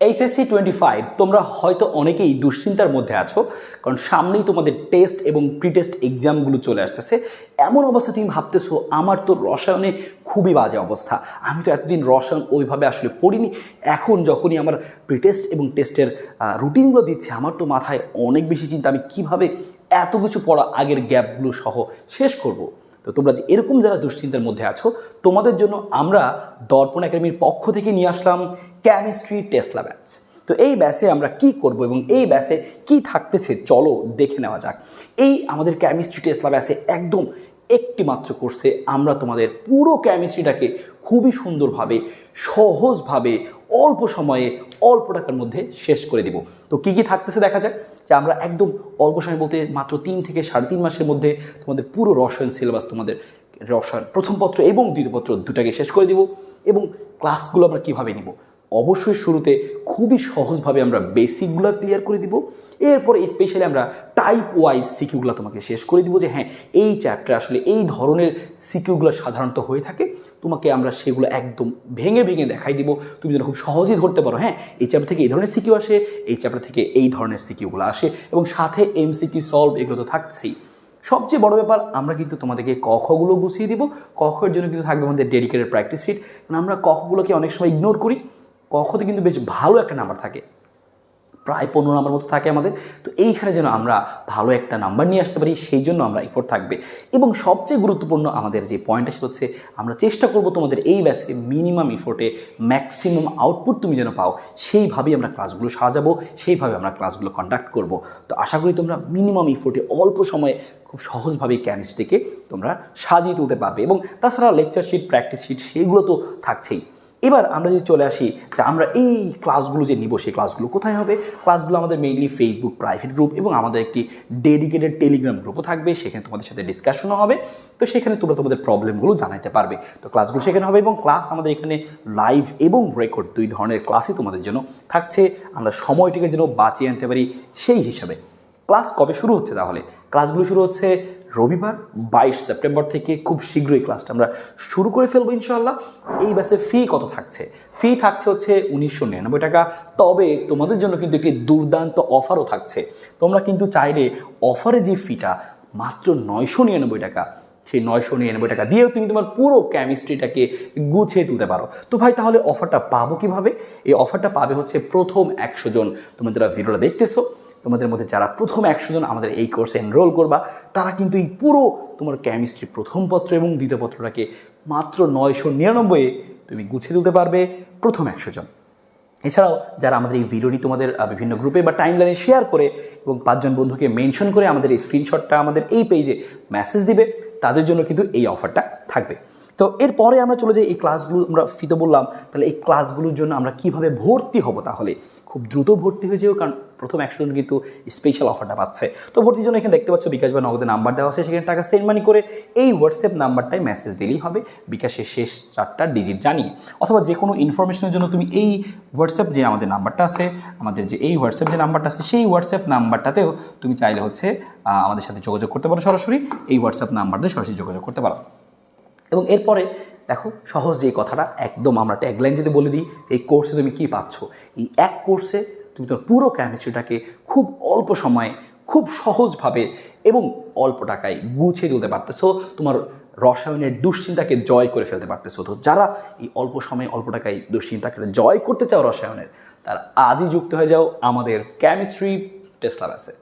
HSC twenty five তোমরা হয়তো অনেকেই দুশ্চিন্তার মধ্যে আছো, কারণ সামনেই তোমাদের টেস্ট এবং প্রি টেস্ট এক্সামগুলো চলে আসতেছে। এমন অবস্থা তুমি ভাবতেছো, আমার তো রসায়নে খুবই বাজে অবস্থা। আমি তো এতদিন রসায়ন ওইভাবে আসলে পড়িনি। এখন যখনই আমার প্রি টেস্ট এবং টেস্টের রুটিনগুলো দিচ্ছে, আমার তো মাথায় অনেক বেশি চিন্তা, আমি কীভাবে এত কিছু পড়া আগের গ্যাপগুলো সহ শেষ করব। তো তোমরা যে এরকম যারা দুশ্চিন্তার মধ্যে আছো, তোমাদের জন্য আমরা দর্পণ একাডেমির পক্ষ থেকে নিয়ে আসলাম কেমিস্ট্রি টেসলা ব্যাচ তো এই ব্যাসে আমরা কি করব এবং এই ব্যাসে কি থাকতেছে, চলো দেখে নেওয়া যাক। এই আমাদের কেমিস্ট্রি টেসলা ব্যাচে একদম একটি মাত্র কোর্সে আমরা তোমাদের পুরো কেমিস্ট্রিটাকে খুবই সুন্দরভাবে, সহজভাবে, অল্প সময়ে, অল্প টাকার মধ্যে শেষ করে দিব। তো কি কি থাকতেছে দেখা যাক। যে আমরা একদম অল্প সময় বলতে মাত্র তিন থেকে সাড়ে তিন মাসের মধ্যে তোমাদের পুরো রসায়ন সিলেবাস তোমাদের রসায়ন প্রথম পত্র এবং দ্বিতীয় পত্র দুটাকে শেষ করে দিব এবং ক্লাসগুলো আমরা কীভাবে নিব? অবশ্যই শুরুতে খুবই সহজভাবে আমরা বেসিকগুলো ক্লিয়ার করে দিব। এরপরে স্পেশালি আমরা টাইপ ওয়াইজ সিকিউগুলো তোমাকে শেষ করে দিব যে হ্যাঁ এই চ্যাপ্টার আসলে এই ধরনের সিকিউগুলো সাধারণত হয়ে থাকে। তোমাকে আমরা সেগুলো একদম ভেঙে ভেঙে দেখাই দিব। তুমি যেন খুব সহজেই ধরতে পারো হ্যাঁ এই চ্যাপ্টার থেকে এই ধরনের সিকিউ আসে, এই চ্যাপ্টার থেকে এই ধরনের সিকিউগুলো আসে এবং সাথে এমসিকিউ সলভ এগুলো তো থাকছেই। সবচেয়ে বড় ব্যাপার, আমরা কিন্তু তোমাদেরকে কখগুলো গুছিয়ে দিব। কখের জন্য কিন্তু থাকবে আমাদের ডেডিকেটেড প্র্যাকটিস শিট কারণ আমরা কখগুলোকে অনেক সময় ইগনোর করি। কখতে কিন্তু বেশ ভালো একটা নাম্বার থাকে। প্রায় পনেরো নাম্বার মতো থাকে আমাদের। তো এইখানে যেন আমরা ভালো একটা নাম্বার নিয়ে আসতে পারি, সেই জন্য আমরা এফোর্ট থাকবে। এবং সবচেয়ে গুরুত্বপূর্ণ আমাদের যে পয়েন্টটা সেটা হচ্ছে আমরা চেষ্টা করব তোমাদের এই ব্যাসে মিনিমাম ইফোর্টে ম্যাক্সিমাম আউটপুট তুমি যেন পাও, সেইভাবেই আমরা ক্লাসগুলো সাজাবো, সেইভাবে আমরা ক্লাসগুলো কন্ডাক্ট করব। তো আশা করি তোমরা মিনিমাম ইফোর্টে অল্প সময়ে খুব সহজভাবে কেমিস্ট্রিকে তোমরা সাজিয়ে তুলতে পারবে। এবং তাছাড়া লেকচার শিট প্র্যাকটিস শিট সেইগুলো তো থাকছেই। এবার আমরা যদি চলে আসি যে আমরা এই ক্লাসগুলো যে নিব, সেই ক্লাসগুলো কোথায় হবে? ক্লাসগুলো আমাদের মেইনলি ফেসবুক প্রাইভেট গ্রুপ এবং আমাদের একটি ডেডিকেটেড টেলিগ্রাম গ্রুপও থাকবে, সেখানে তোমাদের সাথে ডিসকাশনও হবে। তো সেখানে তোমরা তোমাদের প্রবলেমগুলো জানাতে পারবে। তো ক্লাসগুলো সেখানে হবে এবং ক্লাস আমাদের এখানে লাইভ এবং রেকর্ড দুই ধরনের ক্লাসই তোমাদের জন্য থাকছে। আমরা সময়টিকে যেন বাঁচিয়ে আনতে পারি সেই হিসাবে। ক্লাস কবে শুরু হচ্ছে তাহলে? ক্লাসগুলো শুরু হচ্ছে রবিবার, বাইশ সেপ্টেম্বর থেকে খুব শীঘ্রই ক্লাসটা আমরা শুরু করে ফেলব ইনশাল্লাহ এই ব্যাসে ফি কত থাকছে? ফি থাকছে হচ্ছে উনিশশো নিরানব্বই টাকা। তবে তোমাদের জন্য কিন্তু একটি দুর্দান্ত অফারও থাকছে। তোমরা কিন্তু চাইলে অফারে যে ফিটা মাত্র নয়শো নিরানব্বই টাকা, সেই নয়শো নিরানব্বই টাকা দিয়েও তুমি তোমার পুরো কেমিস্ট্রিটাকে গুছিয়ে তুলতে পারো। তো ভাই, তাহলে অফারটা পাবো কীভাবে? এই অফারটা পাবে হচ্ছে প্রথম একশো জন। তোমরা যারা ভিডিওটা দেখতেছো তোমাদের মধ্যে যারা প্রথম একশো জন আমাদের এই কোর্সে এনরোল করবা, তারা কিন্তু এই পুরো তোমার কেমিস্ট্রি প্রথম পত্র এবং দ্বিতীয় পত্রটাকে মাত্র নয়শো নিরানব্বইয়ে তুমি গুছিয়ে তুলতে পারবে প্রথম একশো জন। এছাড়াও যারা আমাদের এই ভিডিওটি তোমাদের বিভিন্ন গ্রুপে বা টাইমলাইনে শেয়ার করে এবং পাঁচজন বন্ধুকে মেনশন করে আমাদের এই স্ক্রিনশটটা আমাদের এই পেজে মেসেজ দিবে, তাদের জন্য কিন্তু এই অফারটা থাকবে। তো এরপরে আমরা চলে যাই এই ক্লাসগুলো আমরা ফিতে বললাম, তাহলে এই ক্লাসগুলোর জন্য আমরা কীভাবে ভর্তি হব তাহলে? খুব দ্রুত ভর্তি হয়ে যাও, কারণ প্রথম একশো জন কিন্তু স্পেশাল অফারটা পাচ্ছে। তো ভর্তির জন্য এখানে দেখতে পাচ্ছ বিকাশ বা নগদের নাম্বার দেওয়া আছে, সেখানে টাকা সেন্ড মানি করে এই হোয়াটসঅ্যাপ নাম্বারটায় মেসেজ দিলেই হবে, বিকাশের শেষ চারটা ডিজিট জানিয়ে। অথবা যে কোনো ইনফরমেশনের জন্য তুমি এই হোয়াটসঅ্যাপ যে আমাদের নাম্বারটা আছে, আমাদের যে এই হোয়াটসঅ্যাপ যে নাম্বারটা আছে, সেই হোয়াটসঅ্যাপ নাম্বারটাতেও তুমি চাইলে হচ্ছে আমাদের সাথে যোগাযোগ করতে পারো সরাসরি, এই হোয়াটসঅ্যাপ নাম্বার দিয়ে সরাসরি যোগাযোগ করতে পারো। এবং এরপরে দেখো সহজ যে কথাটা, একদম আমরা ট্যাগলাইন যদি বলে দিই যে এই কোর্সে তুমি কী পাচ্ছ? এই এক কোর্সে তুমি তোমার পুরো কেমিস্ট্রিটাকে খুব অল্প সময়ে, খুব সহজভাবে এবং অল্প টাকায় গুছিয়ে তুলতে পারতেছো। তোমার রসায়নের দুশ্চিন্তাকে জয় করে ফেলতে পারতেছো। তো যারা এই অল্প সময়ে, অল্প টাকায় দুশ্চিন্তাকে জয় করতে চাও রসায়নের, তারা আজই যুক্ত হয়ে যাও আমাদের কেমিস্ট্রি টেসলা ব্যাসে